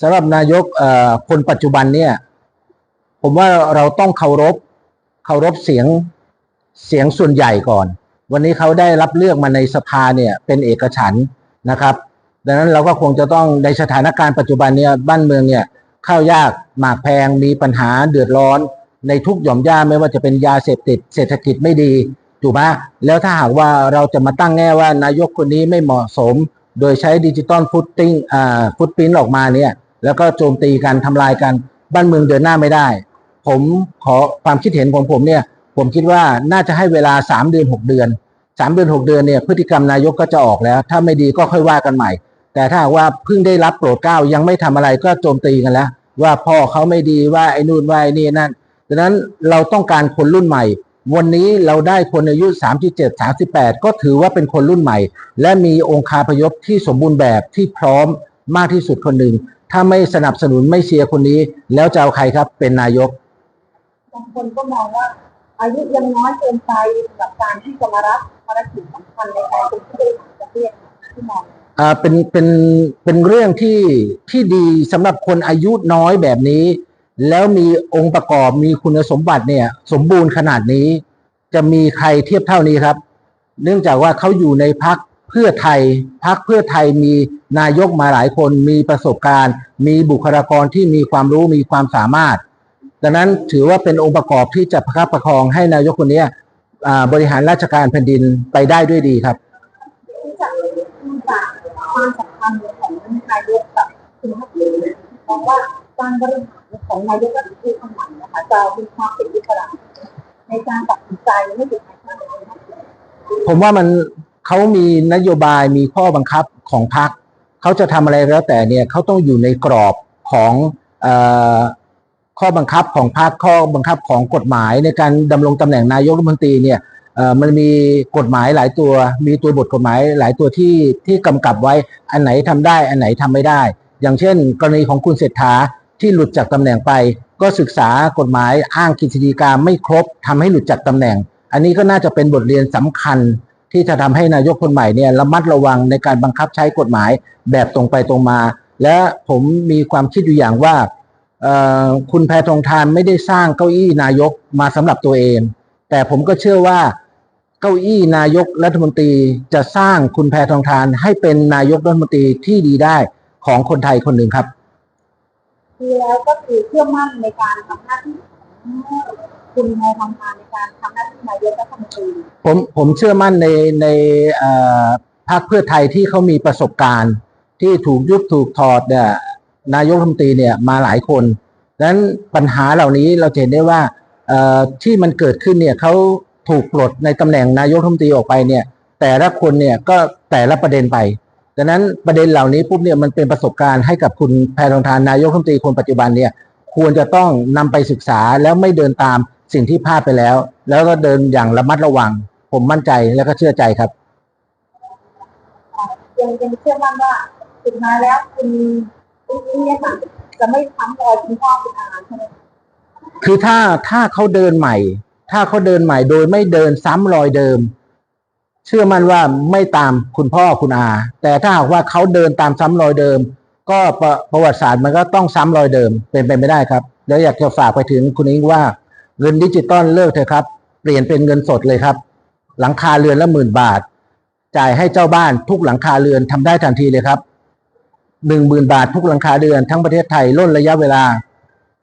สำหรับนายกคนปัจจุบันเนี่ย ผมว่าเราต้องเคารพเคารพเสียงเสียงส่วนใหญ่ก่อน วันนี้เขาได้รับเลือกมาในสภาเนี่ยเป็นเอกฉันนะครับ ดังนั้นเราก็คงจะต้องในสถานการณ์ปัจจุบันเนี่ยบ้านเมืองเนี่ยข้าวยากหมากแพงมีปัญหาเดือดร้อน ในทุกหย่อมย่าไม่ว่าจะเป็นยาเสพติด เศรษฐกิจไม่ดีถูกไหมแล้วถ้าหากว่าเราจะมาตั้งแง่ว่านายกคนนี้ไม่เหมาะสม โดยใช้ดิจิตอลฟุตติ้งอ่าฟุตพิ้นออกมาเนี่ย แล้วก็โจมตีกันทำลายกันบ้านเมืองเดินหน้าไม่ได้ ผมขอความคิดเห็นของผมเนี่ย ผมคิดว่าน่าจะให้เวลาสามเดือนหกเดือนสามเดือนหกเดือนเนี่ยพฤติกรรมนายกก็จะออกแล้ว ถ้าไม่ดีก็ค่อยว่ากันใหม่ แต่ถ้าว่าเพิ่งได้รับโปรดเกล้ายังไม่ทำอะไรก็โจมตีกันแล้ว ว่าพ่อเขาไม่ดีว่าไอ้นู่นว่าไอ้นี่นั่นดังนั้นเราต้องการคนรุ่นใหม่ วันนี้เราได้คนอายุ 37 38 ก็ถือว่าเป็นคนรุ่นใหม่ และมีองค์คาพยพที่สมบูรณ์แบบที่พร้อมมากที่สุดคนหนึ่ง ถ้าไม่สนับสนุนไม่เชียร์คนนี้ แล้วจะเอาใครครับเป็นนายก บางคนก็มองว่า อายุยังน้อยเกินไปกับการที่จะมารับภารกิจสำคัญในการเป็นผู้บริหารประเทศที่มองอ่าเป็นเป็นเป็นเรื่องที่ที่ดีสำหรับคนอายุน้อยแบบนี้ แล้วมีองค์ประกอบมีคุณสมบัติเนี่ย สมบูรณ์ขนาดนี้ จะมีใครเทียบเท่านี้ครับ เนื่องจากว่าเขาอยู่ในพักเพื่อไทยพักเพื่อไทยมีนายกมาหลายคนมีประสบการณ์ มีบุคลากรที่มีความรู้มีความสามารถ ดังนั้นถือว่าเป็นองค์ประกอบที่จะประคับประคองให้นายกคนนี้บริหารราชการแผ่นดินไปได้ด้วยดีครับความสำคัญของนายกกับคุณทักษิณเพราะว่า การบริหารของนายกรัฐมนตรีคนใหม่นะคะจะมีความเป็นอิสระในการตัดสินใจไม่ถึงในขั้นตอนผมว่ามันเขามีนโยบายมีข้อบังคับของพรรคเขาจะทำอะไรแล้วแต่เนี่ยเขาต้องอยู่ในกรอบของอข้อบังคับของพรรคข้อบังคับของกฎหมายในการดำรงตำแหน่งนายกรัฐมนตรีเนี่ยมันมีกฎหมายหลายตัว มีตัวบทกฎหมายหลายตัวที่ที่กำกับไว้อันไหนทำได้ อันไหนทำไม่ได้ อย่างเช่น กรณีของคุณเศรษฐา ที่หลุดจากตำแหน่งไป ก็ศึกษากฎหมายอ้างกฤษฎีกาไม่ครบทำให้หลุดจากตำแหน่ง อันนี้ก็น่าจะเป็นบทเรียนสำคัญ ที่จะทำให้นายกคนใหม่เนี่ยระมัดระวังในการบังคับใช้กฎหมายแบบตรงไปตรงมา และผมมีความคิดอยู่อย่างว่าคุณแพทองทานไม่ได้สร้างเก้าอี้นายกมาสำหรับตัวเอง แต่ผมก็เชื่อว่าเก้าอี้นายกรัฐมนตรีจะสร้างคุณแพทองทานให้เป็นนายกรัฐมนตรีที่ดีได้ของคนไทยคนหนึ่งครับ คือแล้วก็คือเชื่อมั่นในการทำหน้าที่คุณแพทองานในการทำหน้าที่นายกรัฐมนตรีผมผมเชื่อมั่นในในอ่อพรรคเพื่อไทยที่เขามีประสบการณ์ ที่ถูกยุบถูกถอดเนี่ยนายกรัฐมนตรีเนี่ยมาหลายคนดังนั้นปัญหาเหล่านี้เราเห็นได้ว่าอ่อที่มันเกิดขึ้นเนี่ยเขาถูกปลดในตำแหน่งนายกรัฐมนตรีออกไปเนี่ย แต่ละคนเนี่ยก็แต่ละประเด็นไป ดังนั้นประเด็นเหล่านี้ปุ๊บเนี่ยมันเป็นประสบการณ์ให้กับคุณแพทองทานนายกรัฐมนตรีคนปัจจุบันเนี่ยควรจะต้องนำไปศึกษาแล้วไม่เดินตามสิ่งที่พลาดไปแล้ว แล้วก็เดินอย่างระมัดระวัง ผมมั่นใจแล้วก็เชื่อใจครับยังยังเชื่อมั่นว่าสุดท้ายแล้วคุณคุณเนี่ยค่ะจะไม่ซ้ำรอยคุณพ่อคุณอาใช่ไหมคือถ้าถ้าเขาเดินใหม่ ถ้าเขาเดินใหม่โดยไม่เดินซ้ำรอยเดิม เชื่อมั่นว่าไม่ตามคุณพ่อคุณอา แต่ถ้าหากว่าเขาเดินตามซ้ำรอยเดิม ก็ประประวัติศาสตร์มันก็ต้องซ้ำรอยเดิมเป็นไปไม่ได้ครับ แล้วอยากจะฝากไปถึงคุณอิงว่าเงินดิจิตอลเลิกเถอะครับ เปลี่ยนเป็นเงินสดเลยครับ หลังคาเรือนละหมื่นบาท จ่ายให้เจ้าบ้านทุกหลังคาเรือนทำได้ทันทีเลยครับหนึ่งหมื่นบาททุกหลังคาเรือนทั้งประเทศไทยล่นระยะเวลา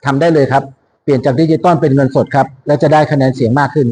ทำได้เลยครับ เปลี่ยนจากดิจิตอลเป็นเงินสดครับ และจะได้คะแนนเสียงมากขึ้น